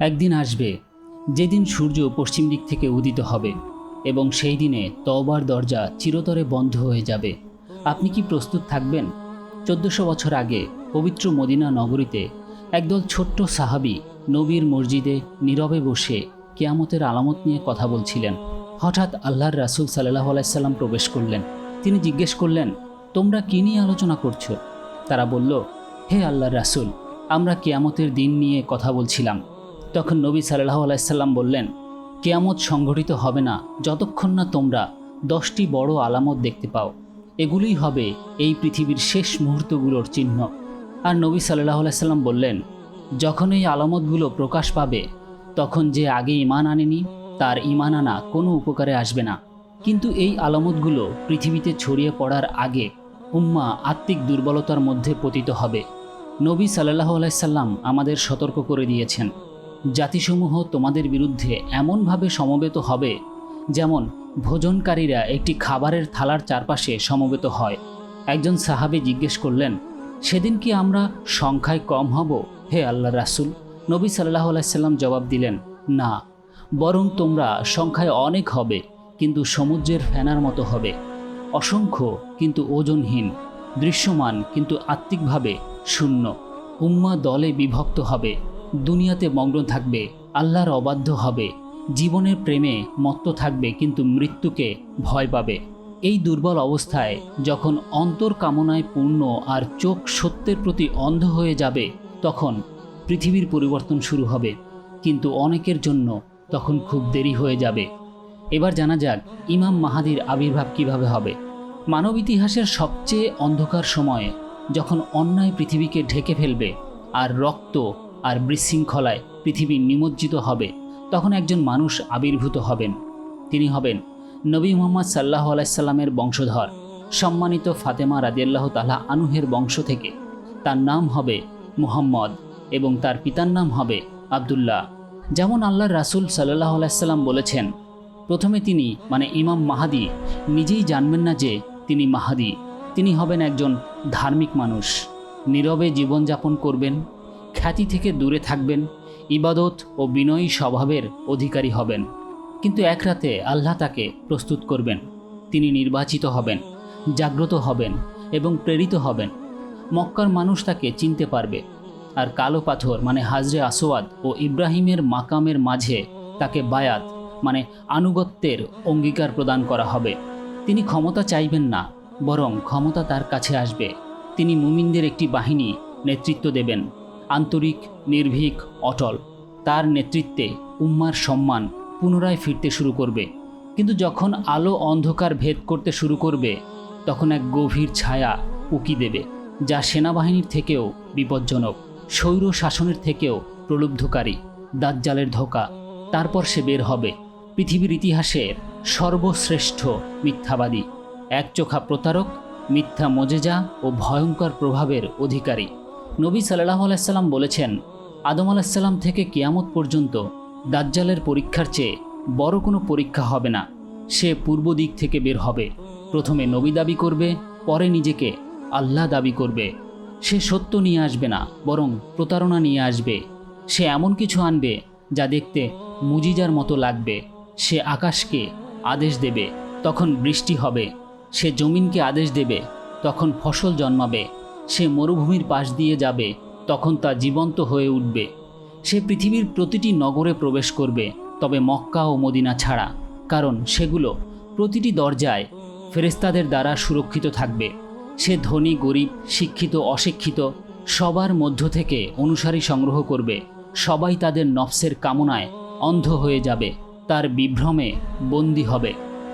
একদিন আসবে, যেদিন সূর্য পশ্চিম দিক থেকে উদিত হবে, এবং সেই দিনে তওবার দরজা চিরতরে বন্ধ হয়ে যাবে। আপনি কি প্রস্তুত থাকবেন? চোদ্দশো বছর আগে পবিত্র মদিনা নগরীতে একদল ছোট্ট সাহাবি নবীর মসজিদে নীরবে বসে কেয়ামতের আলামত নিয়ে কথা বলছিলেন। হঠাৎ আল্লাহর রাসূল সাল্লাহ আলাইসাল্লাম প্রবেশ করলেন। তিনি জিজ্ঞেস করলেন, তোমরা কী নিয়ে আলোচনা করছ? তারা বলল, হে আল্লাহর রাসূল, আমরা কেয়ামতের দিন নিয়ে কথা বলছিলাম। তখন নবী সাল্লাহ আলাইসাল্লাম বললেন, কেয়ামত সংঘটিত হবে না যতক্ষণ না তোমরা দশটি বড় আলামত দেখতে পাও। এগুলোই হবে এই পৃথিবীর শেষ মুহূর্তগুলোর চিহ্ন। আর নবী সাল্লাহ আলাইসাল্লাম বললেন, যখন এই আলামতগুলো প্রকাশ পাবে, তখন যে আগে ইমান আনেনি, তার ইমান আনা কোনো উপকারে আসবে না। কিন্তু এই আলামতগুলো পৃথিবীতে ছড়িয়ে পড়ার আগে উম্মা আত্মিক দুর্বলতার মধ্যে পতিত হবে। নবী সাল্লাহ আলাইসাল্লাম আমাদের সতর্ক করে দিয়েছেন। জাতিসমূহ তোমাদের বিরুদ্ধে এমনভাবে সমবেত হবে, যেমন ভোজনকারীরা একটি খাবারের থালার চারপাশে সমবেত হয়। একজন সাহাবি জিজ্ঞেস করলেন, সেদিন কি আমরা সংখ্যায় কম হব? হে আল্লাহ রাসুল, নবী সাল্লাহ আলাইসাল্লাম জবাব দিলেন, না, বরং তোমরা সংখ্যায় অনেক হবে, কিন্তু সমুদ্রের ফেনার মতো হবে। অসংখ্য, কিন্তু ওজনহীন, দৃশ্যমান, কিন্তু আত্মিকভাবে শূন্য। উম্মা দলে বিভক্ত হবে। দুনিয়াতে মগ্ন থাকবে, আল্লাহর অবাধ্য হবে। জীবনের প্রেমে মত্ত থাকবে, কিন্তু মৃত্যুকে ভয় পাবে। এই দুর্বল অবস্থায় যখন অন্তর কামনায় পূর্ণ আর চোখ সত্যের প্রতি অন্ধ হয়ে যাবে, তখন পৃথিবীর পরিবর্তন শুরু হবে। কিন্তু অনেকের জন্য তখন খুব দেরি হয়ে যাবে। এবার জানা যাক ইমাম মাহাদির আবির্ভাব কীভাবে হবে। মানব ইতিহাসের সবচেয়ে অন্ধকার সময়ে যখন অন্যায় পৃথিবীকে ঢেকে ফেলবে আর রক্ত আর বিশৃঙ্খলায় পৃথিবী নিমজ্জিত হবে, তখন একজন মানুষ আবির্ভূত হবেন। তিনি হবেন নবী মোহাম্মদ সাল্লাহ আলাইসাল্লামের বংশধর। সম্মানিত ফাতেমা রাদিয়াল্লাহ তালা আনুহের বংশ থেকে। তার নাম হবে মুহাম্মদ এবং তার পিতার নাম হবে আবদুল্লাহ। যেমন আল্লাহর রাসূল সাল্লাহ আলাইসাল্লাম বলেছেন, প্রথমে তিনি মানে ইমাম মাহাদি, নিজেই জানবেন না যে তিনি মাহাদি। তিনি হবেন একজন ধার্মিক মানুষ। নীরবে জীবনযাপন করবেন খ্যাতি থেকে দূরে থাকবেন, ইবাদত ও বিনয়ী স্বভাবের অধিকারী হবেন। কিন্তু এক রাতে আল্লাহ তাকে প্রস্তুত করবেন। তিনি নির্বাচিত হবেন, জাগ্রত হবেন এবং প্রেরিত হবেন। মক্কার মানুষ তাকে চিনতে পারবে। আর কালো পাথর মানে হাজরে আসোয়াদ ও ইব্রাহিমের মাকামের মাঝে তাকে বায়াত মানে আনুগত্যের অঙ্গীকার প্রদান করা হবে। তিনি ক্ষমতা চাইবেন না, বরং ক্ষমতা তার কাছে আসবে। তিনি মুমিনদের একটি বাহিনী নেতৃত্ব দেবেন। আন্তরিক, নির্ভীক, অটল। তার নেতৃত্বে উম্মার সম্মান পুনরায় ফিরতে শুরু করবে। কিন্তু যখন আলো অন্ধকার ভেদ করতে শুরু করবে, তখন এক গভীর ছায়া উকি দেবে, যা সেনাবাহিনীর থেকেও বিপজ্জনক, স্বৈর শাসনের থেকেও প্রলুব্ধকারী, দাজ্জালের ধোকা। তারপর সে বের হবে। পৃথিবীর ইতিহাসের সর্বশ্রেষ্ঠ মিথ্যাবাদী, একচোখা প্রতারক, মিথ্যা মজেজা ও ভয়ঙ্কর প্রভাবের অধিকারী। নবী সাল্লাহ আলাইসাল্লাম বলেছেন, আদম আলাহিসাল্লাম থেকে কিয়ামত পর্যন্ত দাজ্জালের পরীক্ষার চেয়ে বড় কোনো পরীক্ষা হবে না। সে পূর্ব দিক থেকে বের হবে। প্রথমে নবী দাবি করবে, পরে নিজেকে আল্লাহ দাবি করবে। সে সত্য নিয়ে আসবে না, বরং প্রতারণা নিয়ে আসবে। সে এমন কিছু আনবে যা দেখতে মুজিজার মতো লাগবে। সে আকাশকে আদেশ দেবে, তখন বৃষ্টি হবে। সে জমিনকে আদেশ দেবে, তখন ফসল জন্মাবে। সে মরুভূমির পাশ দিয়ে যাবে, তখন তা জীবন্ত হয়ে উঠবে। সে পৃথিবীর প্রতিটি নগরে প্রবেশ করবে, তবে মক্কা ও মদিনা ছাড়া, কারণ সেগুলো প্রতিটি দরজায় ফেরেস্তাদের দ্বারা সুরক্ষিত থাকবে। সে ধনী, গরিব, শিক্ষিত, অশিক্ষিত, সবার মধ্য থেকে অনুসারী সংগ্রহ করবে। সবাই তাদের নফসের কামনায় অন্ধ হয়ে যাবে, তার বিভ্রমে বন্দী হবে।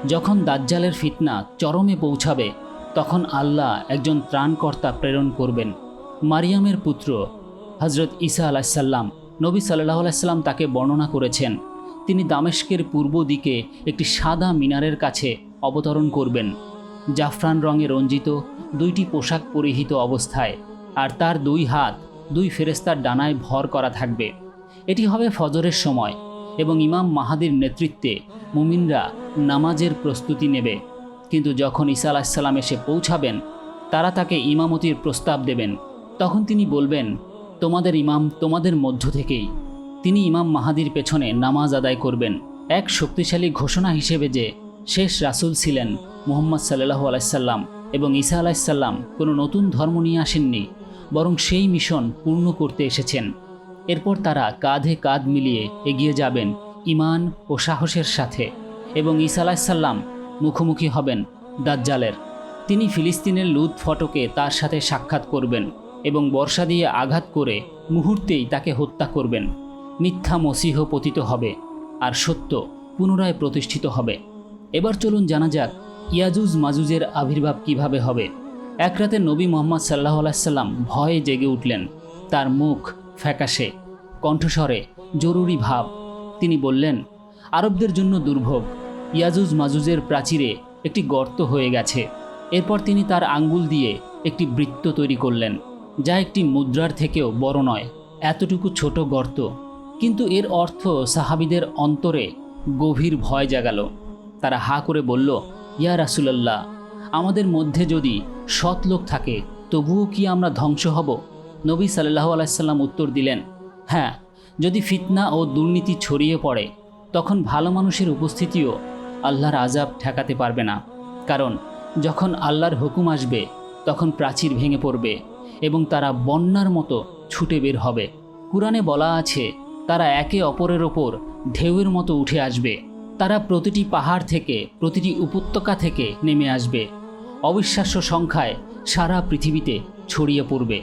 যখন দাজ্জালের ফিতনা চরমে পৌঁছাবে তখন আল্লাহ একজন ত্রাণকর্তা প্রেরণ করবেন। মারিয়ামের পুত্র হজরত ঈসা আলাহিসাল্লাম নবী সাল্লাহ আলাইসাল্লাম তাকে বর্ণনা করেছেন। তিনি দামেস্কের পূর্ব দিকে একটি সাদা মিনারের কাছে অবতরণ করবেন। জাফরান রঙে রঞ্জিত দুইটি পোশাক পরিহিত অবস্থায় আর তার দুই হাত দুই ফেরেস্তার ডানায় ভর করা থাকবে। এটি হবে ফজরের সময় এবং ইমাম মাহাদির নেতৃত্বে মুমিনরা নামাজের প্রস্তুতি নেবে। কিন্তু যখন ঈসা আলাহিসাল্লাম এসে পৌঁছাবেন, তারা তাকে ইমামতির প্রস্তাব দেবেন। তখন তিনি বলবেন, তোমাদের ইমাম তোমাদের মধ্য থেকেই। তিনি ইমাম মাহাদির পেছনে নামাজ আদায় করবেন। এক শক্তিশালী ঘোষণা হিসেবে যে শেষ রাসূল ছিলেন মুহাম্মদ সাল্লাহ আলাইসাল্লাম এবং ঈসা আলাইসাল্লাম কোনো নতুন ধর্ম নিয়ে আসেননি, বরং সেই মিশন পূর্ণ করতে এসেছেন। এরপর তারা কাঁধে কাঁধ মিলিয়ে এগিয়ে যাবেন ইমান ও সাহসের সাথে এবং ঈসা আলাইসাল্লাম মুখোমুখি হবেন দাজ্জালের। তিনি ফিলিস্তিনের লুত ফটকে তার সাথে সাক্ষাৎ করবেন এবং বর্ষা দিয়ে আঘাত করে মুহূর্তেই তাকে হত্যা করবেন। মিথ্যা মসিহ পতিত হবে আর সত্য পুনরায় প্রতিষ্ঠিত হবে। এবার চলুন জানা যাক ইয়াজুজ মাজুজের আবির্ভাব কীভাবে হবে। এক রাতে নবী মোহাম্মদ সাল্লাহ আলাইসাল্লাম ভয়ে জেগে উঠলেন। তার মুখ ফ্যাকাশে, কণ্ঠস্বরে জরুরি ভাব। তিনি বললেন, আরবদের জন্য দুর্ভোগ ইয়াজুজ মাজুজের প্রাচীরে একটি গর্ত হয়ে গেছে। এরপর তিনি তার আঙ্গুল দিয়ে একটি বৃত্ত তৈরি করলেন, যা একটি মুদ্রার থেকেও বড় নয়, এতটুকু ছোট গর্ত। কিন্তু এর অর্থ সাহাবিদের অন্তরে গভীর ভয় জাগাল। তারা হা করে বলল, ইয়া রাসুলাল্লাহ, আমাদের মধ্যে যদি সৎ লোক থাকে, তবুও কি আমরা ধ্বংস হব? নবী সাল্লাহ আলাইসাল্লাম উত্তর দিলেন হ্যাঁ যদি ফিতনা ও দুর্নীতি ছড়িয়ে পড়ে, তখন ভালো মানুষের উপস্থিতিও আল্লাহর আজাব ঠেকাতে পারবে না। কারণ, যখন আল্লাহর হুকুম আসবে, তখন প্রাচীর ভেঙে পড়বে এবং তারা বন্যার মতো ছুটে বের হবে। কুরআনে বলা আছে, তারা একে অপরের ওপর ঢেউয়ের মতো উঠে আসবে। তারা প্রতিটি পাহাড় থেকে, প্রতিটি উপত্যকা থেকে নেমে আসবে। অবিশ্বাস্য সংখ্যায় সারা পৃথিবীতে ছড়িয়ে পড়বে।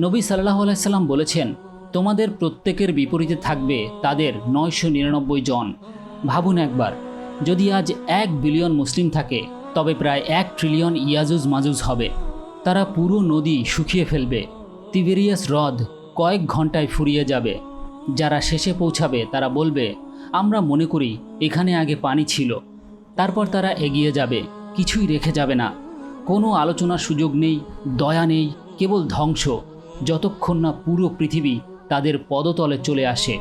নবী সাল্লাহ আলাইসাল্লাম বলেছেন, তোমাদের প্রত্যেকের বিপরীতে থাকবে তাদের নয়শো নিরানব্বই জন। ভাবুন একবার যদি আজ এক বিলিয়ন মুসলিম থাকে, তবে প্রায় এক ট্রিলিয়ন ইয়াজুজ মাজুজ হবে। তারা পুরো নদী শুকিয়ে ফেলবে। তিবেরিয়াস হ্রদ কয়েক ঘন্টায় ফুরিয়ে যাবে। যারা শেষে পৌঁছাবে, তারা বলবে, আমরা মনে করি এখানে আগে পানি ছিল। তারপর তারা এগিয়ে যাবে, কিছুই রেখে যাবে না। কোনো আলোচনার সুযোগ নেই, দয়া নেই, কেবল ধ্বংস। যতক্ষণ না পুরো পৃথিবী তাদের পদতলে চলে আসে।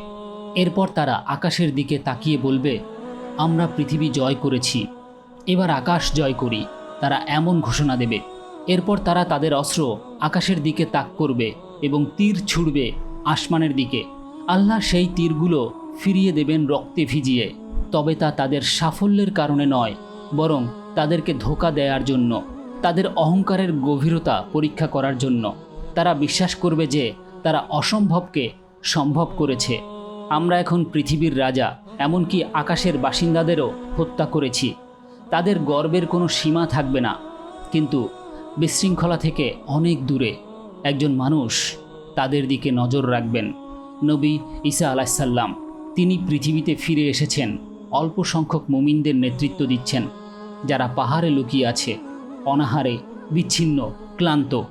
এরপর তারা আকাশের দিকে তাকিয়ে বলবে আমরা পৃথিবী জয় করেছি। এবার আকাশ জয় করি, তারা এমন ঘোষণা দেবে। এরপর তারা তাদের অস্ত্র আকাশের দিকে তাক করবে এবং তীর ছুড়বে আসমানের দিকে। আল্লাহ সেই তীরগুলো ফিরিয়ে দেবেন রক্তে ভিজিয়ে। তবে তা তাদের সাফল্যের কারণে নয়, বরং তাদেরকে ধোকা দেওয়ার জন্য, তাদের অহংকারের গভীরতা পরীক্ষা করার জন্য। তারা বিশ্বাস করবে যে তারা অসম্ভবকে সম্ভব করেছে। আমরা এখন পৃথিবীর রাজা এমনকি আকাশের বাসিন্দাদেরও হত্যা করেছি। তাদের গর্বের কোনো সীমা থাকবে না। কিন্তু বিশৃঙ্খলা থেকে অনেক দূরে একজন মানুষ তাদের দিকে নজর রাখবেন। নবী ঈসা আলাইসাল্লাম তিনি পৃথিবীতে ফিরে এসেছেন, অল্প সংখ্যক মুমিনদের নেতৃত্ব দিচ্ছেন, যারা পাহাড়ে লুকিয়ে আছে, অনাহারে, বিচ্ছিন্ন, ক্লান্ত।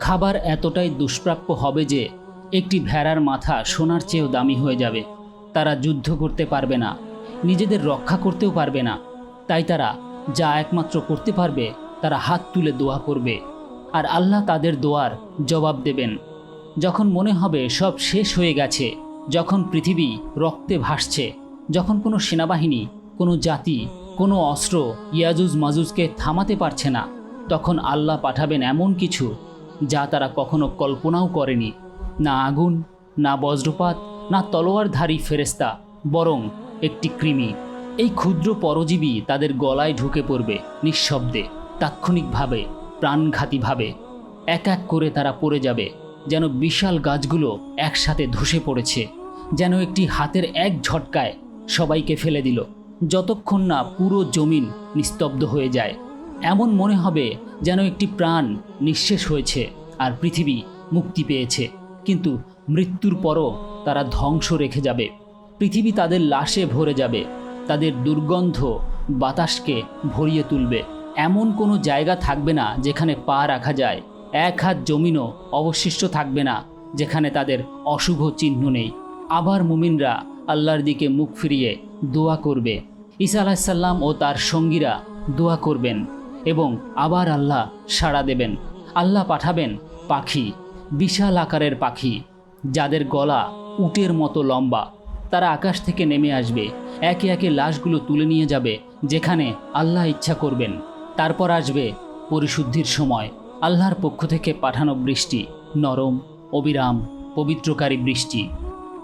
খাবার এতটাই দুষ্প্রাপ্য হবে যে একটি ভেড়ার মাথা সোনার চেয়েও দামি হয়ে যাবে। তারা যুদ্ধ করতে পারবে না, নিজেদের রক্ষা করতেও পারবে না। তাই তারা যা একমাত্র করতে পারবে, তারা হাত তুলে দোয়া করবে। আর আল্লাহ তাদের দোয়ার জবাব দেবেন। যখন মনে হবে সব শেষ হয়ে গেছে, যখন পৃথিবী রক্তে ভাসছে, যখন কোনো সেনাবাহিনী, কোনো জাতি, কোনো অস্ত্র ইয়াজুজ মাজুজকে থামাতে পারছে না, তখন আল্লাহ পাঠাবেন এমন কিছু যা তারা কখনো কল্পনাও করেনি। না আগুন, না বজ্রপাত না তলোয়ারধারী ফেরেস্তা বরং একটি কৃমি। এই ক্ষুদ্র পরজীবী তাদের গলায় ঢুকে পড়বে নিঃশব্দে, তাৎক্ষণিকভাবে, প্রাণঘাতীভাবে। এক এক করে তারা পড়ে যাবে, যেন বিশাল গাছগুলো একসাথে ধসে পড়েছে, যেন একটি হাতের এক ঝটকায় সবাইকে ফেলে দিল। যতক্ষণ না পুরো জমিন নিস্তব্ধ হয়ে যায়, এমন মনে হবে যেন একটি প্রাণ নিঃশেষ হয়েছে আর পৃথিবী মুক্তি পেয়েছে। কিন্তু মৃত্যুর পরও তারা ধ্বংস রেখে যাবে। পৃথিবী তাদের লাশে ভরে যাবে। তাদের দুর্গন্ধ বাতাসকে ভরিয়ে তুলবে। এমন কোনো জায়গা থাকবে না যেখানে পা রাখা যায়। এক হাত জমিনও অবশিষ্ট থাকবে না যেখানে তাদের অশুভ চিহ্ন নেই। আবার মুমিনরা আল্লাহর দিকে মুখ ফিরিয়ে দোয়া করবে। ঈসা আলাহিসাল্লাম ও তার সঙ্গীরা দোয়া করবেন এবং আবার আল্লাহ সাড়া দেবেন। আল্লাহ পাঠাবেন পাখি, বিশাল আকারের পাখি, যাদের গলা উটের মতো লম্বা। তারা আকাশ থেকে নেমে আসবে। একে একে লাশগুলো তুলে নিয়ে যাবে, যেখানে আল্লাহ ইচ্ছা করবেন। তারপর আসবে পরিশুদ্ধির সময়। আল্লাহর পক্ষ থেকে পাঠানো বৃষ্টি, নরম, অবিরাম, পবিত্রকারী বৃষ্টি,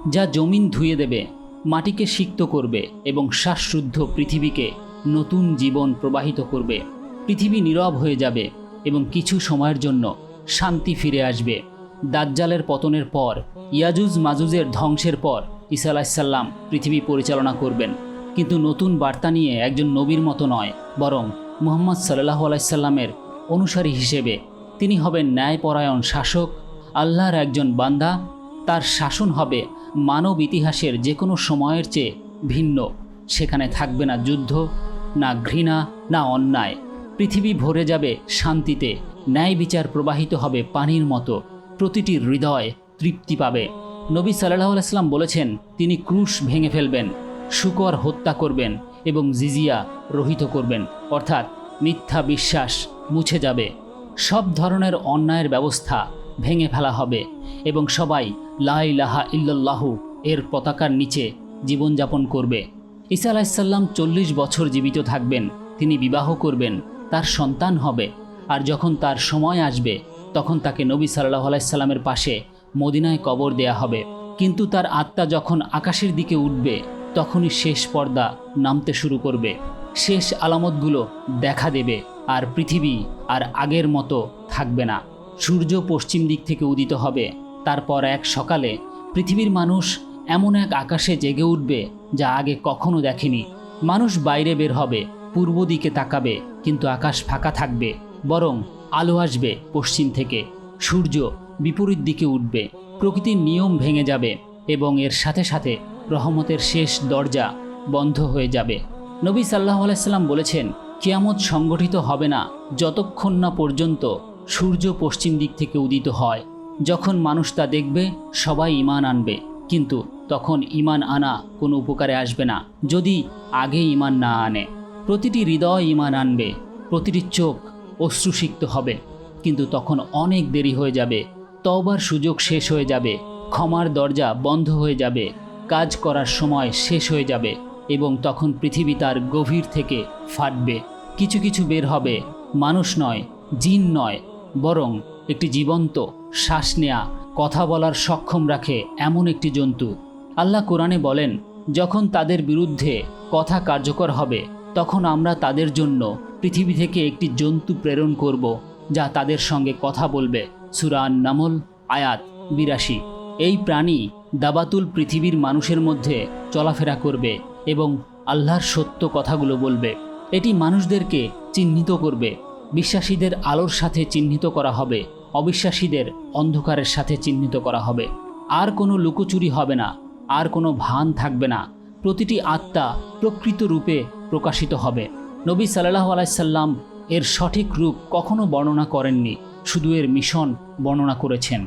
যা জমিন ধুয়ে দেবে, মাটিকে সিক্ত করবে এবং শ্বাসশুদ্ধ পৃথিবীকে নতুন জীবন প্রবাহিত করবে। পৃথিবী নীরব হয়ে যাবে এবং কিছু সময়ের জন্য শান্তি ফিরে আসবে। দাজ্জালের পতনের পর, ইয়াজুজ মাজুজের ধ্বংসের পর ঈসা আলাহিসাল্লাম পৃথিবী পরিচালনা করবেন। কিন্তু নতুন বার্তা নিয়ে একজন নবীর মতো নয়, বরং মুহাম্মদ সাল্লাহ আলাইসাল্লামের অনুসারী হিসেবে তিনি হবেন ন্যায়পরায়ণ শাসক, আল্লাহর একজন বান্দা। তার শাসন হবে মানব ইতিহাসের যে কোনো সময়ের চেয়ে ভিন্ন। সেখানে থাকবে না যুদ্ধ, না ঘৃণা, না অন্যায়। পৃথিবী ভরে যাবে শান্তিতে, ন্যায় বিচার প্রবাহিত হবে পানির মতো। প্রতিটি হৃদয় তৃপ্তি পাবে। নবী সাল্লাহ আলাইসাল্লাম বলেছেন, তিনি ক্রুশ ভেঙে ফেলবেন, শুকর হত্যা করবেন এবং জিজিয়া রহিত করবেন। অর্থাৎ মিথ্যা বিশ্বাস মুছে যাবে। সব ধরনের অন্যায়ের ব্যবস্থা ভেঙে ফেলা হবে এবং সবাই লাই লাহা ইল্লাল্লাহু এর পতাকার নিচে জীবনযাপন করবে। ঈসা আলাইসাল্লাম চল্লিশ বছর জীবিত থাকবেন, তিনি বিবাহ করবেন, তার সন্তান হবে। আর যখন তার সময় আসবে তখন তাকে নবী সাল্লাহ আলাইসাল্লামের পাশে মদিনায় কবর দেয়া হবে। কিন্তু তার আত্মা যখন আকাশের দিকে উঠবে, তখনই শেষ পর্দা নামতে শুরু করবে। শেষ আলামতগুলো দেখা দেবে আর পৃথিবী আর আগের মতো থাকবে না। সূর্য পশ্চিম দিক থেকে উদিত হবে। তারপর এক সকালে পৃথিবীর মানুষ এমন এক আকাশে জেগে উঠবে যা আগে কখনো দেখেনি। মানুষ বাইরে বের হবে, পূর্ব দিকে তাকাবে, কিন্তু আকাশ ফাঁকা থাকবে, বরং আলো আসবে পশ্চিম থেকে। সূর্য বিপরীত দিকে উঠবে। প্রকৃতির নিয়ম ভেঙে যাবে এবং এর সাথে সাথে রহমতের শেষ দরজা বন্ধ হয়ে যাবে। নবী সাল্লাহ আলাইসাল্লাম বলেছেন, কিয়ামত সংগঠিত হবে না যতক্ষণ না পর্যন্ত সূর্য পশ্চিম দিক থেকে উদিত হয়। যখন মানুষ তা দেখবে, সবাই ইমান আনবে। কিন্তু তখন ইমান আনা কোনো উপকারে আসবে না, যদি আগে ইমান না আনে। প্রতিটি হৃদয় ইমান আনবে, প্রতিটি চোখ অশ্রুসিক্ত হবে। কিন্তু তখন অনেক দেরি হয়ে যাবে। তবার সুযোগ শেষ হয়ে যাবে। ক্ষমার দরজা বন্ধ হয়ে যাবে। কাজ করার সময় শেষ হয়ে যাবে এবং তখন পৃথিবী তার গভীর থেকে ফাটবে। কিছু কিছু বের হবে। মানুষ নয়, জিন নয়, বরং একটি জীবন্ত শ্বাস নেয়া, কথা বলার সক্ষম রাখে এমন একটি জন্তু। আল্লাহ কোরআনে বলেন, যখন তাদের বিরুদ্ধে কথা কার্যকর হবে তখন আমরা তাদের জন্য পৃথিবী থেকে একটি জন্তু প্রেরণ করব, যা তাদের সঙ্গে কথা বলবে। সুরান নামল আয়াত বিরাশি। এই প্রাণী দাবাতুল পৃথিবীর মানুষের মধ্যে চলাফেরা করবে এবং আল্লাহর সত্য কথাগুলো বলবে। এটি মানুষদেরকে চিহ্নিত করবে। বিশ্বাসীদের আলোর সাথে চিহ্নিত করা হবে। অবিশ্বাসীদের অন্ধকারের সাথে চিহ্নিত করা হবে। আর কোনো লুকোচুরি হবে না। আর কোনো ভান থাকবে না। প্রতিটি আত্মা প্রকৃত রূপে প্রকাশিত হবে। নবী সাল্লাহ আলাইসাল্লাম এর সঠিক রূপ কখনো বর্ণনা করেননি, শুধু এর মিশন বর্ণনা করেছেন।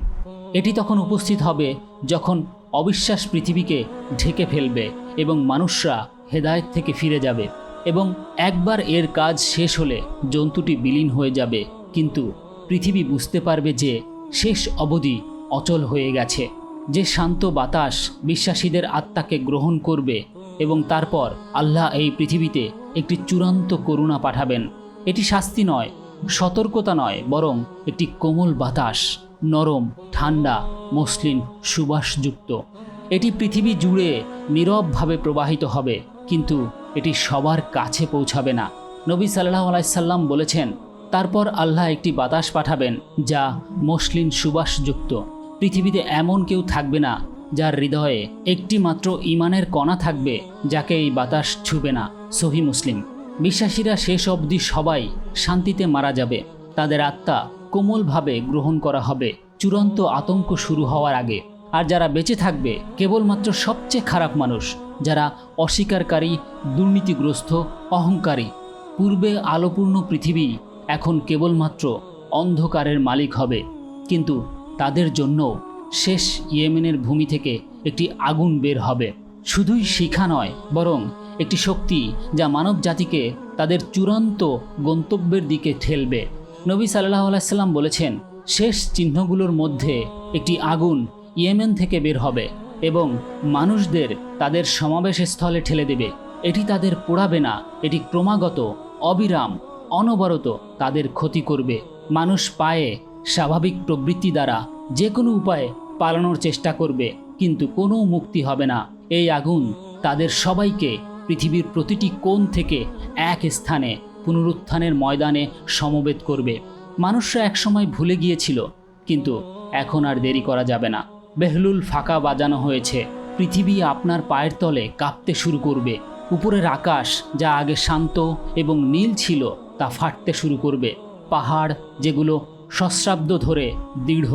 এটি তখন উপস্থিত হবে যখন অবিশ্বাস পৃথিবীকে ঢেকে ফেলবে এবং মানুষরা হেদায়েত থেকে ফিরে যাবে এবং একবার এর কাজ শেষ হলে জন্তুটি বিলীন হয়ে যাবে। কিন্তু পৃথিবী বুঝতে পারবে যে শেষ অবধি অচল হয়ে গেছে। যে শান্ত বাতাস বিশ্বাসীদের আত্মাকে গ্রহণ করবে এবং তারপর আল্লাহ এই পৃথিবীতে একটি চূড়ান্ত করুণা পাঠাবেন। এটি শাস্তি নয়, সতর্কতা নয়, বরং একটি কোমল বাতাস, নরম, ঠান্ডা মসলিন সুবাসযুক্ত। এটি পৃথিবী জুড়ে নীরবভাবে প্রবাহিত হবে, কিন্তু এটি সবার কাছে পৌঁছাবে না। নবী সাল্লাহ আলাইসাল্লাম বলেছেন, তারপর আল্লাহ একটি বাতাস পাঠাবেন যা মসলিন সুবাসযুক্ত। পৃথিবীতে এমন কেউ থাকবে না যার হৃদয়ে একটি মাত্র ইমানের কণা থাকবে, যাকে এই বাতাস ছুবে না, সহি মুসলিম। বিশ্বাসীরা শেষ অবধি সবাই শান্তিতে মারা যাবে। তাদের আত্মা কোমলভাবে গ্রহণ করা হবে। চূড়ান্ত আতঙ্ক শুরু হওয়ার আগে। আর যারা বেঁচে থাকবে, কেবলমাত্র সবচেয়ে খারাপ মানুষ, যারা অস্বীকারী, দুর্নীতিগ্রস্ত, অহংকারী। পূর্বে আলোপূর্ণ পৃথিবী, এখন কেবলমাত্র অন্ধকারের মালিক হবে। কিন্তু তাদের জন্য শেষ ইয়েমেনের ভূমি থেকে একটি আগুন বের হবে। শুধুই শিখা নয়, বরং একটি শক্তি যা মানব জাতিকে তাদের চূড়ান্ত গন্তব্যের দিকে ঠেলবে। নবী সাল্লাহ আলাইসাল্লাম বলেছেন, শেষ চিহ্নগুলোর মধ্যে একটি আগুন ইয়েমেন থেকে বের হবে এবং মানুষদের তাদের সমাবেশ স্থলে ঠেলে দেবে। এটি তাদের পোড়াবে না, এটি ক্রমাগত, অবিরাম, অনবরত তাদের ক্ষতি করবে। মানুষ পায়ে স্বাভাবিক প্রবৃত্তি দ্বারা যে কোনো উপায়ে পালানোর চেষ্টা করবে, কিন্তু কোনো মুক্তি হবে না। এই আগুন তাদের সবাইকে পৃথিবীর প্রতিটি কোণ থেকে এক স্থানে পুনরুত্থানের ময়দানে সমবেত করবে। মানুষরা একসময় ভুলে গিয়েছিল, কিন্তু এখন আর দেরি করা যাবে না। বেহলুল ফাঁকা বাজানো হয়েছে। পৃথিবী আপনার পায়ের তলে কাঁপতে শুরু করবে। উপরের আকাশ যা আগে শান্ত এবং নীল ছিল, তা ফাটতে শুরু করবে। পাহাড় যেগুলো সশ্রাব্দ ধরে দৃঢ়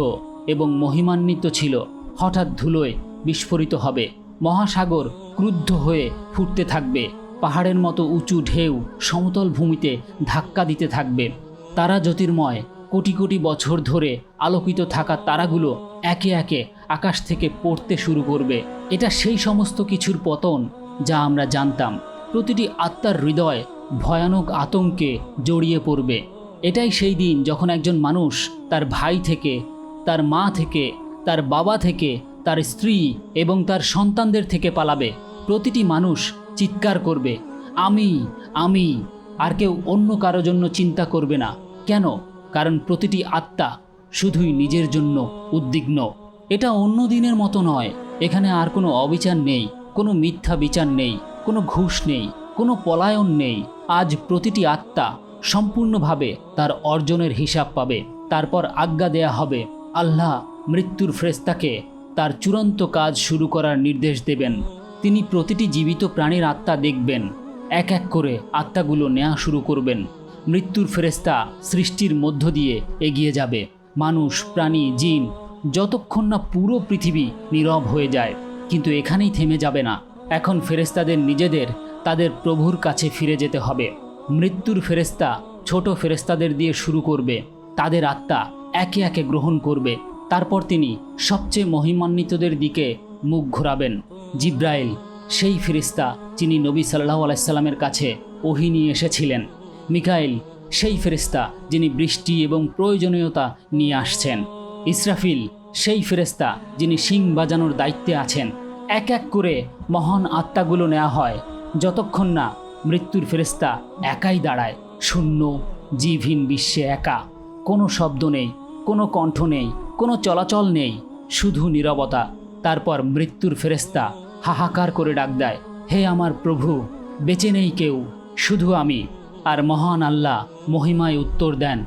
এবং মহিমান্বিত ছিল। হঠাৎ ধুলোয় বিস্ফোরিত হবে। মহাসাগর ক্রুদ্ধ হয়ে ফুটতে থাকবে। পাহাড়ের মতো উঁচু ঢেউ সমতল ভূমিতে ধাক্কা দিতে থাকবে। তারা জ্যোতির্ময়, কোটি কোটি বছর ধরে আলোকিত থাকা তারাগুলো একে একে আকাশ থেকে পড়তে শুরু করবে। এটা সেই সমস্ত কিছুর পতন যা আমরা জানতাম। প্রতিটি আত্মার হৃদয় ভয়ানক আতঙ্কে জড়িয়ে পড়বে। এটাই সেই দিন যখন একজন মানুষ তার ভাই থেকে তার মা থেকে, তার বাবা থেকে, তার স্ত্রী এবং তার সন্তানদের থেকে পালাবে। প্রতিটি মানুষ চিৎকার করবে, আমি আমি। আর কেউ অন্য কারও জন্য চিন্তা করবে না। কেন? কারণ প্রতিটি আত্মা শুধুই নিজের জন্য উদ্বিগ্ন। এটা অন্য দিনের মতো নয়। এখানে আর কোনো অবিচার নেই, কোনো মিথ্যা বিচার নেই, কোনো ঘুষ নেই, কোনো পলায়ন নেই। আজ প্রতিটি আত্মা সম্পূর্ণভাবে তার অর্জনের হিসাব পাবে। তারপর আজ্ঞা দেয়া হবে। আল্লাহ মৃত্যুর ফ্রেস্তাকে তার চূড়ান্ত কাজ শুরু করার নির্দেশ দেবেন। তিনি প্রতিটি জীবিত প্রাণীর আত্মা দেখবেন। এক এক করে আত্মাগুলো নেওয়া শুরু করবেন। মৃত্যুর ফেরেস্তা সৃষ্টির মধ্য দিয়ে এগিয়ে যাবে। মানুষ, প্রাণী, জিন, যতক্ষণ না পুরো পৃথিবী নীরব হয়ে যায়, কিন্তু এখানেই থেমে যাবে না। এখন ফেরেস্তাদের নিজেদের, তাদের প্রভুর কাছে ফিরে যেতে হবে। মৃত্যুর ফেরেস্তা ছোট ফেরেস্তাদের দিয়ে শুরু করবে। তাদের আত্মা একে একে গ্রহণ করবে। তারপর তিনি সবচেয়ে মহিমান্বিতদের দিকে মুখ ঘোরাবেন। জিব্রাইল, সেই ফেরিস্তা যিনি নবী সাল্লাহ আলাইসাল্লামের কাছে ওহি নিয়ে এসেছিলেন। মিকাইল, সেই ফেরিস্তা যিনি বৃষ্টি এবং প্রয়োজনীয়তা নিয়ে আসছেন। ইসরাফিল, সেই ফেরেস্তা যিনি শিং বাজানোর দায়িত্বে আছেন। এক এক করে মহান আত্মাগুলো নেওয়া হয়। যতক্ষণ না মৃত্যুর ফেরেস্তা একাই দাঁড়ায়, শূন্য, জীবহীন বিশ্বে একা। কোনো শব্দ নেই। কোনো কণ্ঠ নেই, কোনো চলাচল নেই, শুধু নীরবতা। তারপর মৃত্যুর ফেরেস্তা হাহাকার করে ডাক দেয়, হে আমার প্রভু, বেঁচে নেই কেউ, শুধু আমি। আর মহান আল্লাহ মহিমায় উত্তর দেন,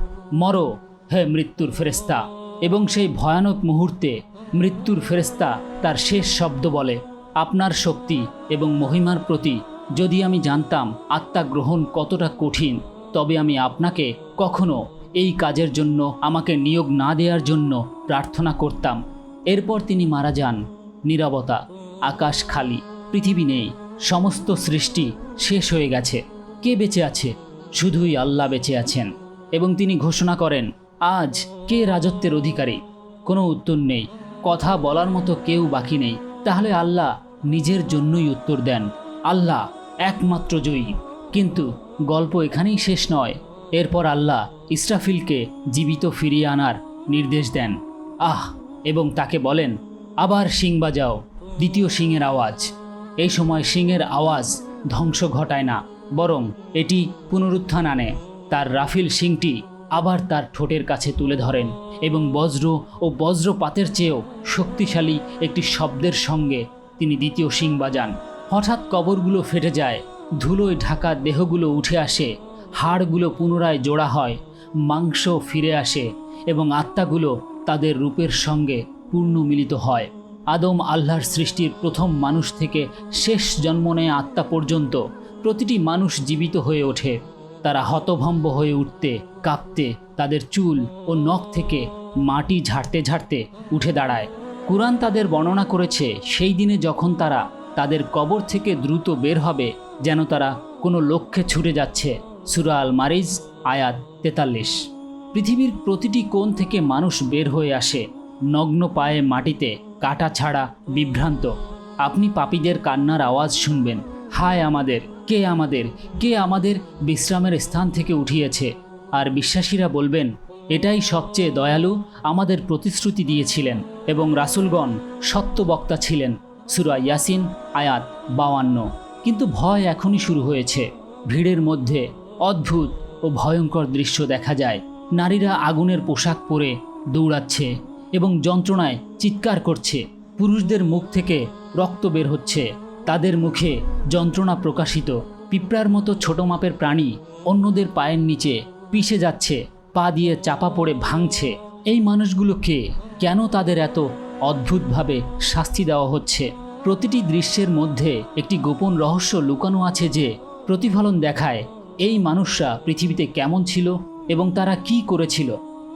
মরো, হে মৃত্যুর ফেরেস্তা এবং সেই ভয়ানক মুহূর্তে মৃত্যুর ফেরেস্তা তার শেষ শব্দ বলে, আপনার শক্তি এবং মহিমার প্রতি যদি আমি জানতাম আত্মা গ্রহণ কতটা কঠিন, তবে আমি আপনাকে কখনো এই কাজের জন্য, আমাকে নিয়োগ না দেওয়ার জন্য প্রার্থনা করতাম। এরপর তিনি মারা যান। নীরবতা, আকাশ খালি, পৃথিবী নেই, সমস্ত সৃষ্টি শেষ হয়ে গেছে। কে বেঁচে আছে? শুধুই আল্লাহ বেঁচে আছেন। এবং তিনি ঘোষণা করেন, আজ কে রাজত্বের অধিকারী? কোনো উত্তর নেই। কথা বলার মতো কেউ বাকি নেই। তাহলে আল্লাহ নিজের জন্যই উত্তর দেন। আল্লাহ একমাত্র জয়ী। কিন্তু গল্প এখানেই শেষ নয়। এরপর আল্লাহ ইসরাফিলকে জীবিত ফিরিয়ে আনার নির্দেশ দেন। আহ, এবং তাকে বলেন, আবার শিং বাজাও। দ্বিতীয় শিংয়ের আওয়াজ। এই সময় শিংয়ের আওয়াজ ধ্বংস ঘটায় না, বরং এটি পুনরুত্থান আনে। তার রাফিল শিংটি আবার তার ঠোঁটের কাছে তুলে ধরেন এবং বজ্র ও বজ্রপাতের চেয়েও শক্তিশালী একটি শব্দের সঙ্গে তিনি দ্বিতীয় শিং বাজান। হঠাৎ কবরগুলো ফেটে যায়, ধুলোয় ঢাকা দেহগুলো উঠে আসে, হাড়গুলো পুনরায় জোড়া হয় মাংস ফিরে আসে এবং আত্মাগুলো তাদের রূপের সঙ্গে পূর্ণ মিলিত হয়। আদম আল্লাহর সৃষ্টির প্রথম মানুষ থেকে শেষ জন্ম নেয়া আত্মা পর্যন্ত। প্রতিটি মানুষ জীবিত হয়ে ওঠে। তারা হতভম্ব হয়ে উঠতে, কাঁপতে, তাদের চুল ও নখ থেকে মাটি ঝাড়তে ঝাড়তে উঠে দাঁড়ায়। কুরআন তাদের বর্ণনা করেছে, সেই দিনে যখন তারা তাদের কবর থেকে দ্রুত বের হবে, যেন তারা কোনো লক্ষ্যে ছুটে যাচ্ছে। সুরা আল মারিজ আয়াত তেতাল্লিশ। পৃথিবীর প্রতিটি কোণ থেকে মানুষ বের হয়ে আসে, নগ্ন পায়ে মাটিতে, কাটা ছাড়া, বিভ্রান্ত। আপনি পাপীদের কান্নার আওয়াজ শুনবেন। হায় আমাদের, কে আমাদের কে আমাদের বিশ্রামের স্থান থেকে উঠিয়েছে? আর বিশ্বাসীরা বলবেন, এটাই সবচেয়ে দয়ালু আমাদের প্রতিশ্রুতি দিয়েছিলেন এবং রাসুলগণ সত্যবক্তা ছিলেন। সুরা ইয়াসিন, আয়াত বাওয়ান্ন। কিন্তু ভয় এখনই শুরু হয়েছে। ভিড়ের মধ্যে অদ্ভুত ও ভয়ঙ্কর দৃশ্য দেখা যায়। নারীরা আগুনের পোশাক পরে দৌড়াচ্ছে এবং যন্ত্রণায় চিৎকার করছে। পুরুষদের মুখ থেকে রক্ত বের হচ্ছে। তাদের মুখে যন্ত্রণা প্রকাশিত। পিঁপড়ার মতো ছোট মাপের প্রাণী অন্যদের পায়ের নিচে পিষে যাচ্ছে, পা দিয়ে চাপা পড়ে ভাঙছে। এই মানুষগুলোকে কেন তাদের এত অদ্ভুতভাবে শাস্তি দেওয়া হচ্ছে? প্রতিটি দৃশ্যের মধ্যে একটি গোপন রহস্য লুকানো আছে যে প্রতিফলন দেখায় এই মানুষরা পৃথিবীতে কেমন ছিল এবং তারা কি করেছিল?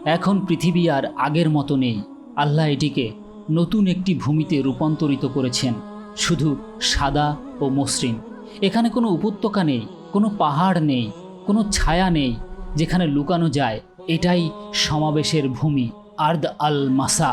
এখন পৃথিবী আর আগের মতো নেই। আল্লাহ এটিকে নতুন একটি ভূমিতে রূপান্তরিত করেছেন, শুধু সাদা ও মসৃণ। এখানে কোনো উপত্যকা নেই, কোনো পাহাড় নেই, কোনো ছায়া নেই, যেখানে লুকানো যায় এটাই সমাবেশের ভূমি, আর্দ আল মাসা।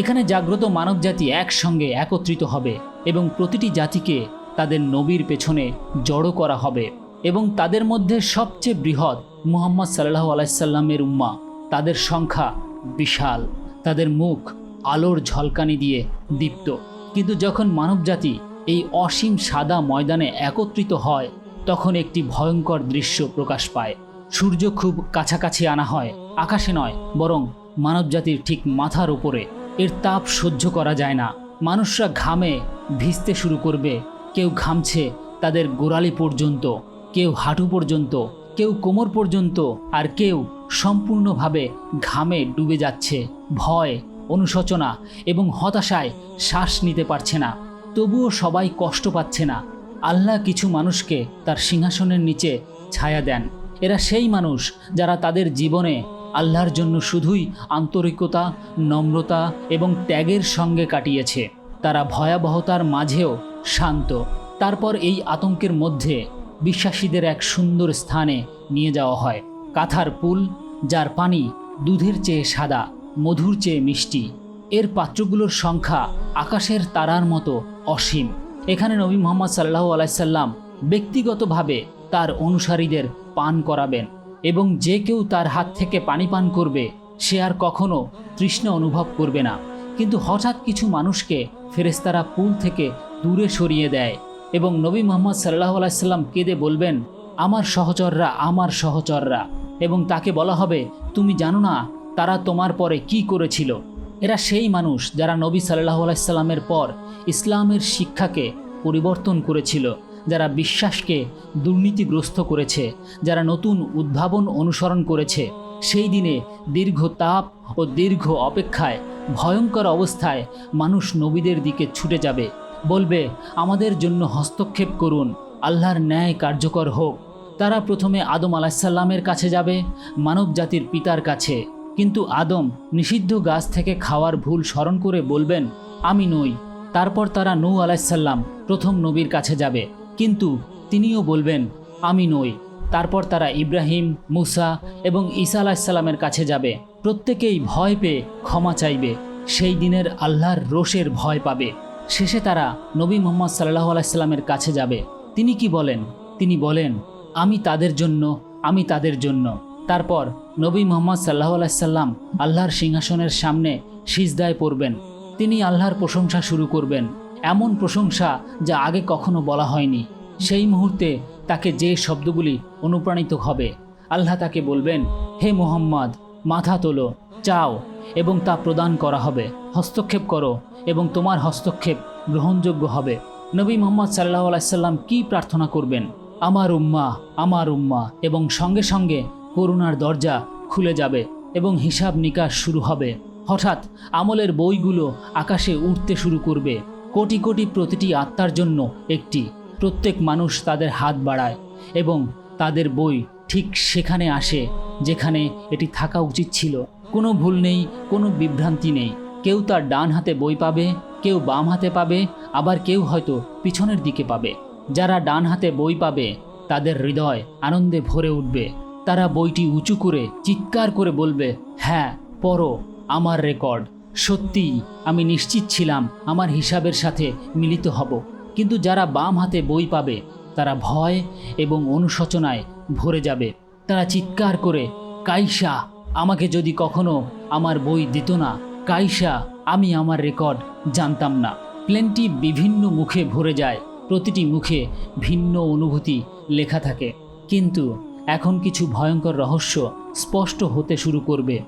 এখানে জাগ্রত মানবজাতি একসঙ্গে একত্রিত হবে এবং প্রতিটি জাতিকে তাদের নবীর পেছনে জড়ো করা হবে। এবং তাদের মধ্যে সবচেয়ে বৃহৎ মুহাম্মদ সাল্লাহ আলাইসাল্লামের উম্মা। তাদের সংখ্যা বিশাল। তাদের মুখ আলোর ঝলকানি দিয়ে দীপ্ত। কিন্তু যখন মানবজাতি এই অসীম সাদা ময়দানে একত্রিত হয়, তখন একটি ভয়ঙ্কর দৃশ্য প্রকাশ পায়। সূর্য খুব কাছাকাছি আনা হয়, আকাশে নয়, বরং মানবজাতির ঠিক মাথার উপরে। এর তাপ সহ্য করা যায় না। মানুষরা ঘামে, ভিজতে শুরু করবে। কেউ ঘামছে, তাদের গোড়ালি পর্যন্ত। কেউ হাঁটু পর্যন্ত, কেউ কোমর পর্যন্ত, আর কেউ সম্পূর্ণভাবে ঘামে ডুবে যাচ্ছে। ভয়, অনুশোচনা এবং হতাশায় শ্বাস নিতে পারছে না। তবুও সবাই কষ্ট পাচ্ছে না। আল্লাহ কিছু মানুষকে তার সিংহাসনের নিচে ছায়া দেন। এরা সেই মানুষ যারা তাদের জীবনে আল্লাহর জন্য শুধুই আন্তরিকতা, নম্রতা এবং ত্যাগের সঙ্গে কাটিয়েছে। তারা ভয়াবহতার মাঝেও শান্ত। তারপর এই আতঙ্কের মধ্যে বিশ্বাসীদের এক সুন্দর স্থানে নিয়ে যাওয়া হয়। কাথার পুল, যার পানি দুধের চেয়ে সাদা, মধুর চেয়ে মিষ্টি। এর পাত্রগুলোর সংখ্যা আকাশের তারার মতো অসীম। এখানে নবী মোহাম্মদ সাল্লাহ আলাইসাল্লাম ব্যক্তিগতভাবে তার অনুসারীদের পান করাবেন এবং যে কেউ তার হাত থেকে পানি পান করবে, সে আর কখনো তৃষ্ণা অনুভব করবে না। কিন্তু হঠাৎ কিছু মানুষকে ফেরেস্তারা পুল থেকে দূরে সরিয়ে দেয়। এবং নবী মোহাম্মদ সাল্লাহ আলাইসাল্লাম কেঁদে বলবেন, আমার সহচররা আমার সহচররা। এবং তাকে বলা হবে, তুমি জানো না তারা তোমার পরে কি করেছিল? এরা সেই মানুষ যারা নবী সাল্লাহ আলাইসাল্লামের পর ইসলামের শিক্ষাকে পরিবর্তন করেছিল, যারা বিশ্বাসকে দুর্নীতিগ্রস্ত করেছে, যারা নতুন উদ্ভাবন অনুসরণ করেছে। সেই দিনে দীর্ঘ তাপ ও দীর্ঘ অপেক্ষায় ভয়ঙ্কর অবস্থায় মানুষ নবীদের দিকে ছুটে যাবে। বলবে, আমাদের জন্য হস্তক্ষেপ করুন, আল্লাহর ন্যায় কার্যকর হোক। তারা প্রথমে আদম আলাহিসাল্লামের কাছে যাবে, মানব জাতির পিতার কাছে। কিন্তু আদম নিষিদ্ধ গাছ থেকে খাওয়ার ভুল স্মরণ করে বলবেন, আমি নই। তারপর তারা নৌ আলাইসাল্লাম প্রথম নবীর কাছে যাবে। কিন্তু তিনিও বলবেন, আমি নই। তারপর তারা ইব্রাহিম, মুসা এবং ঈসা আলাহিসাল্লামের কাছে যাবে। প্রত্যেকেই ভয় পেয়ে ক্ষমা চাইবে। সেই দিনের আল্লাহর রোষের ভয় পাবে। শেষে তারা নবী মোহাম্মদ সাল্লাহ আলাইস্লামের কাছে যাবে। তিনি কি বলেন? তিনি বলেন, আমি তাদের জন্য, আমি তাদের জন্য। তারপর নবী মোহাম্মদ সাল্লাহ আলাইসাল্লাম আল্লাহর সিংহাসনের সামনে সিজদায় পড়বেন। তিনি আল্লাহর প্রশংসা শুরু করবেন। এমন প্রশংসা যা আগে কখনো বলা হয়নি। সেই মুহূর্তে তাকে যে শব্দগুলি অনুপ্রাণিত হবে, আল্লাহ তাকে বলবেন, হে মোহাম্মদ, মাথা তোলো। চাও এবং তা প্রদান করা হবে। হস্তক্ষেপ করো এবং তোমার হস্তক্ষেপ গ্রহণযোগ্য হবে। নবী মোহাম্মদ সাল্লাহ আলাইসাল্লাম কি প্রার্থনা করবেন? আমার উম্মা আমার উম্মা এবং সঙ্গে সঙ্গে করুণার দরজা খুলে যাবে এবং হিসাব নিকাশ শুরু হবে। হঠাৎ আমলের বইগুলো আকাশে উঠতে শুরু করবে। কোটি কোটি প্রতিটি আত্মার জন্য একটি। প্রত্যেক মানুষ তাদের হাত বাড়ায় এবং তাদের বই ঠিক সেখানে আসে যেখানে এটি থাকা উচিত ছিল। কোনো ভুল নেই, কোনো বিভ্রান্তি নেই। কেউ তার ডান হাতে বই পাবে, কেউ বাম হাতে পাবে, আবার কেউ হয়তো পিছনের দিকে পাবে। যারা ডান হাতে বই পাবে, তাদের হৃদয় আনন্দে ভরে উঠবে। তারা বইটি উঁচু করে, চিৎকার করে বলবে হ্যাঁ পড়ো, আমার রেকর্ড। সত্যিই, আমি নিশ্চিত ছিলাম, আমার হিসাবের সাথে মিলিত হব। কিন্তু যারা বাম হাতে বই পাবে, তারা ভয় এবং অনুশোচনায় ভরে যাবে। তারা চিৎকার করে, কাইসা আমাকে যদি কখনো আমার বই দিত না, কাইসা, আমি আমার রেকর্ড জানতাম না। প্লেনটি বিভিন্ন মুখে ভরে যায়, প্রতিটি মুখে ভিন্ন অনুভূতি লেখা থাকে। কিন্তু এখন কিছু ভয়ঙ্কর রহস্য স্পষ্ট হতে শুরু করবে।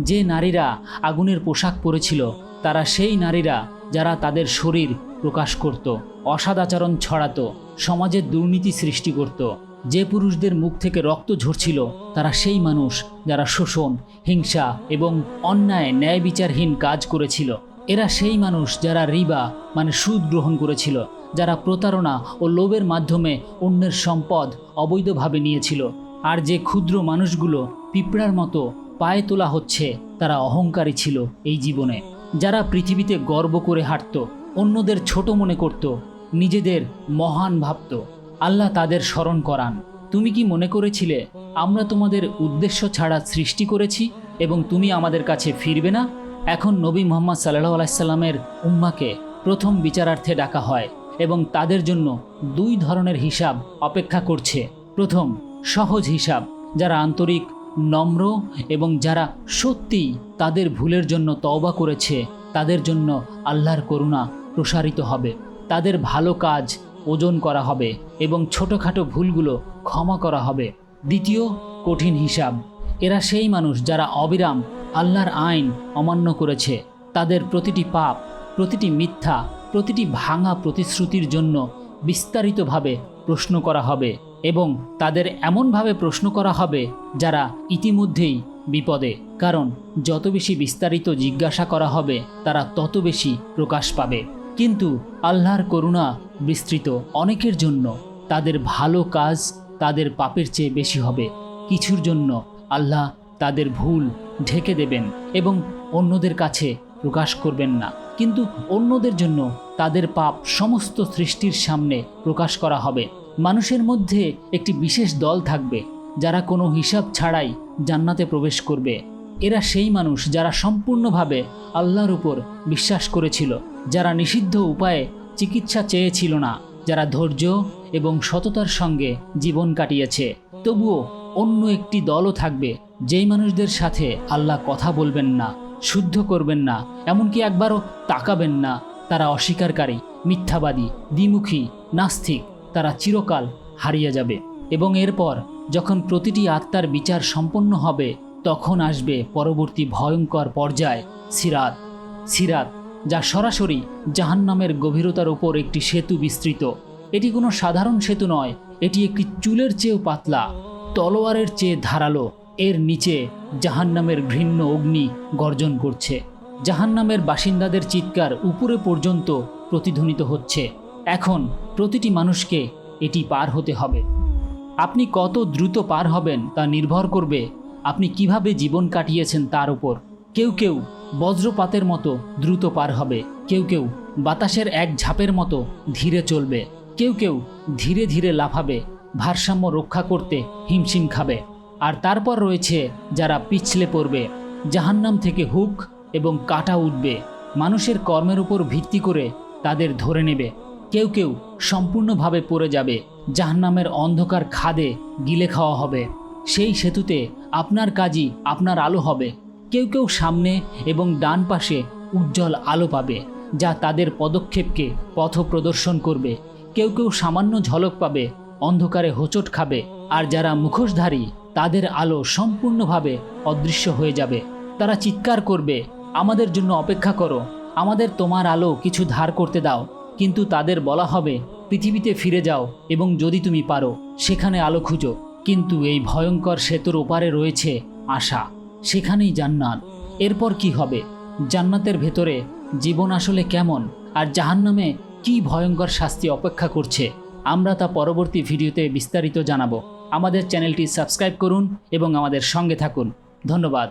যে নারীরা আগুনের পোশাক পরেছিল, তারা সেই নারীরা যারা তাদের শরীর প্রকাশ করত অসদাচরণ ছড়াতো সমাজে দুর্নীতি সৃষ্টি করত। যে পুরুষদের মুখ থেকে রক্ত ঝরছিল, তারা সেই মানুষ যারা শোষণ, হিংসা এবং অন্যায় ন্যায় বিচারহীন কাজ করেছিল। এরা সেই মানুষ যারা রিবা মানে সুদ গ্রহণ করেছিল, যারা প্রতারণা ও লোভের মাধ্যমে অন্যের সম্পদ অবৈধভাবে নিয়েছিল। আর যে ক্ষুদ্র মানুষগুলো পিঁপড়ার মতো পায়ে তোলা হচ্ছে, তারা অহংকারী ছিল এই জীবনে। যারা পৃথিবীতে গর্ব করে হাঁটত, অন্যদের ছোট মনে করত, নিজেদের মহান ভাবত। আল্লাহ তাদের স্মরণ করান। তুমি কি মনে করেছিলে, আমরা তোমাদের উদ্দেশ্য ছাড়া সৃষ্টি করেছি এবং তুমি আমাদের কাছে ফিরবে না? এখন নবী মোহাম্মদ সাল্লাহ আলাইসাল্লামের উম্মাকে প্রথম বিচারার্থে ডাকা হয় এবং তাদের জন্য দুই ধরনের হিসাব অপেক্ষা করছে। প্রথম, সহজ হিসাব, যারা আন্তরিক, নম্র এবং যারা সত্যিই তাদের ভুলের জন্য তওবা করেছে, তাদের জন্য আল্লাহর করুণা প্রসারিত হবে। তাদের ভালো কাজ ওজন করা হবে এবং ছোটোখাটো ভুলগুলো ক্ষমা করা হবে। দ্বিতীয়, কঠিন হিসাব। এরা সেই মানুষ যারা অবিরাম আল্লাহর আইন অমান্য করেছে। তাদের প্রতিটি পাপ, প্রতিটি মিথ্যা, প্রতিটি ভাঙা প্রতিশ্রুতির জন্য বিস্তারিতভাবে প্রশ্ন করা হবে এবং তাদের এমনভাবে প্রশ্ন করা হবে যারা ইতিমধ্যেই বিপদে। কারণ যত বেশি বিস্তারিত জিজ্ঞাসা করা হবে, তারা তত বেশি প্রকাশ পাবে। কিন্তু আল্লাহর করুণা বিস্তৃত অনেকের জন্য তাদের ভালো কাজ তাদের পাপের চেয়ে বেশি হবে। কিছুর জন্য আল্লাহ তাদের ভুল ঢেকে দেবেন এবং অন্যদের কাছে প্রকাশ করবেন না। কিন্তু অন্যদের জন্য তাদের পাপ সমস্ত সৃষ্টির সামনে প্রকাশ করা হবে। মানুষের মধ্যে একটি বিশেষ দল থাকবে, যারা কোনো হিসাব ছাড়াই জান্নাতে প্রবেশ করবে। এরা সেই মানুষ যারা সম্পূর্ণভাবে আল্লাহর উপর বিশ্বাস করেছিল, যারা নিষিদ্ধ উপায়ে চিকিৎসা চেয়েছিল না, যারা ধৈর্য এবং সততার সঙ্গে জীবন কাটিয়েছে। তবুও অন্য একটি দলও থাকবে, যেই মানুষদের সাথে আল্লাহ কথা বলবেন না, শুদ্ধ করবেন না, এমনকি একবারও তাকাবেন না। তারা অস্বীকারী, মিথ্যাবাদী, দ্বিমুখী, নাস্তিক, তারা চিরকাল হারিয়ে যাবে এবং এরপর যখন প্রতিটি আত্মার বিচার সম্পন্ন হবে, তখন আসবে পরবর্তী ভয়ঙ্কর পর্যায়, সিরাত। সিরাত যা সরাসরি জাহান্নামের গভীরতার ওপর একটি সেতু বিস্তৃত। এটি কোনো সাধারণ সেতু নয়, এটি একটি চুলের চেয়েও পাতলা, তলোয়ারের চেয়ে ধারালো। এর নিচে জাহান্নামের ঘৃণ্য অগ্নি গর্জন করছে। জাহান্নামের বাসিন্দাদের চিৎকার উপরে পর্যন্ত প্রতিধ্বনিত হচ্ছে। এখন প্রতিটি মানুষকে এটি পার হতে হবে। আপনি কত দ্রুত পার হবেন তা নির্ভর করবে আপনি কীভাবে জীবন কাটিয়েছেন তার উপর। কেউ কেউ বজ্রপাতের মতো দ্রুত পার হবে। কেউ কেউ বাতাসের এক ঝাপের মতো ধীরে চলবে। কেউ কেউ ধীরে ধীরে লাফাবে, ভারসাম্য রক্ষা করতে হিমশিম খাবে। আর তারপর রয়েছে যারা পিছলে পড়বে, জাহান্নাম থেকে হুক এবং কাটা উঠবে। মানুষের কর্মের উপর ভিত্তি করে তাদের ধরে নেবে। কেউ কেউ সম্পূর্ণভাবে পড়ে যাবে, জাহান্নামের অন্ধকার খাদে গিলে খাওয়া হবে। সেই সেতুতে আপনার কাজই আপনার আলো হবে। কেউ কেউ সামনে এবং ডান পাশে উজ্জ্বল আলো পাবে, যা তাদের পদক্ষেপকে পথ প্রদর্শন করবে। কেউ কেউ সামান্য ঝলক পাবে, অন্ধকারে হোঁচট খাবে, আর যারা মুখোশধারী, তাদের আলো সম্পূর্ণভাবে অদৃশ্য হয়ে যাবে। তারা চিৎকার করবে, আমাদের জন্য অপেক্ষা করো, আমাদের তোমার আলো কিছু ধার করতে দাও। কিন্তু তাদের বলা হবে, পৃথিবীতে ফিরে যাও এবং যদি তুমি পারো, সেখানে আলো খুঁজো। কিন্তু এই ভয়ঙ্কর সেতুর ওপারে রয়েছে আশা। সেখানেই জান্নাত। এরপর কি হবে? জান্নাতের ভেতরে জীবন আসলে কেমন? আর জাহান্নামে কি ভয়ঙ্কর শাস্তি অপেক্ষা করছে? আমরা তা পরবর্তী ভিডিওতে বিস্তারিত জানাব। আমাদের চ্যানেলটি সাবস্ক্রাইব করুন এবং আমাদের সঙ্গে থাকুন। ধন্যবাদ।